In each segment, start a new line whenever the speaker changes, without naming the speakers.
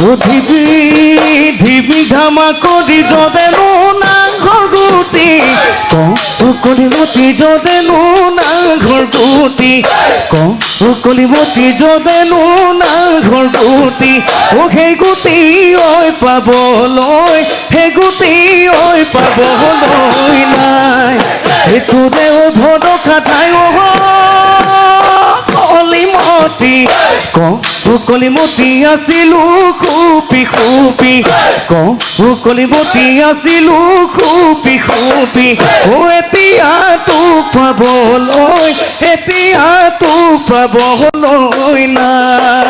ও ধিবি ধিবি ধামা করি যদেনো নাঘৰ গুটি। ক কলিমতি যদেনো নাঘৰ গুটি। ক কলিমতি যদেনো নাঘৰ গুটি। ও সেই গুটি ঐ পাবলৈ সেই গুটি ঐ পাবলৈ নাই। সেইটোৰে ঐ ভদকা ঠাই কলিমতি কলিমতি আছিলো খুপি খুপি। কলিমতি আছিলো খুপি খুপি। ও এতিয়া তোক পাবলৈ, এতিয়া তোক পাবলৈ নাই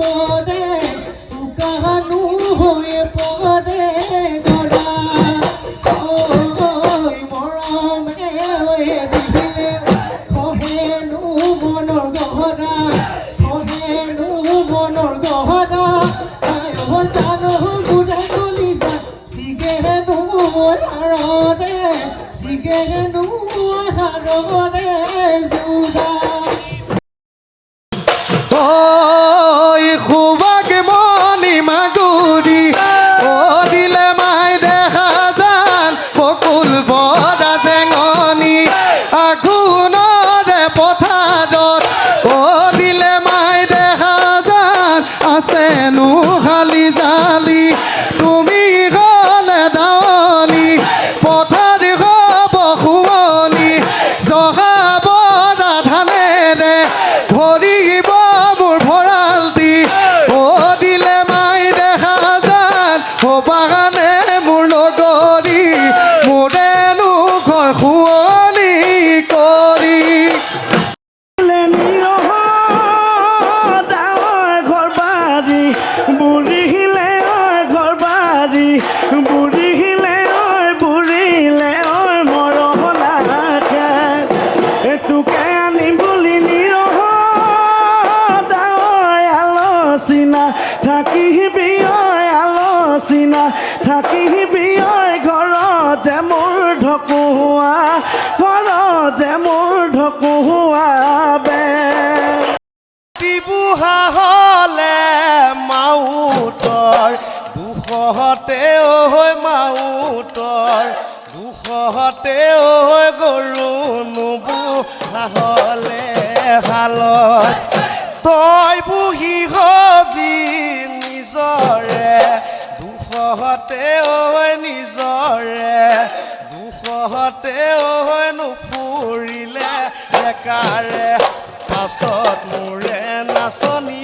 হৈ পৰে শুকানো হৈ পৰে গৰা ঐ মৰমে ঐ দেখিলে খহেনো মনৰ গহৰা খহেনো মনৰ গহৰা আয়ো জানো মোৰে গলি যা চিগেনো মোৰ হাৰৰে চিগেনো মোৰ হাৰৰে
ಏನು ঐ আলোচনা থাকিবি ঐ ঘৰতে মোৰ ঢকুৱা, ঘৰতে মোৰ ঢকুৱা বে।
বুঢ়া হলে মাউতৰ দুশতে ঐ মাউতৰ দুশতে ঐ গৰু নুবুঢ়া হলে হালত। নিজৰে দুশতে ঐ নিজৰে দুশতে ঐ নুফুৰিলে বেকাৰে পাছত মোৰে নাচনি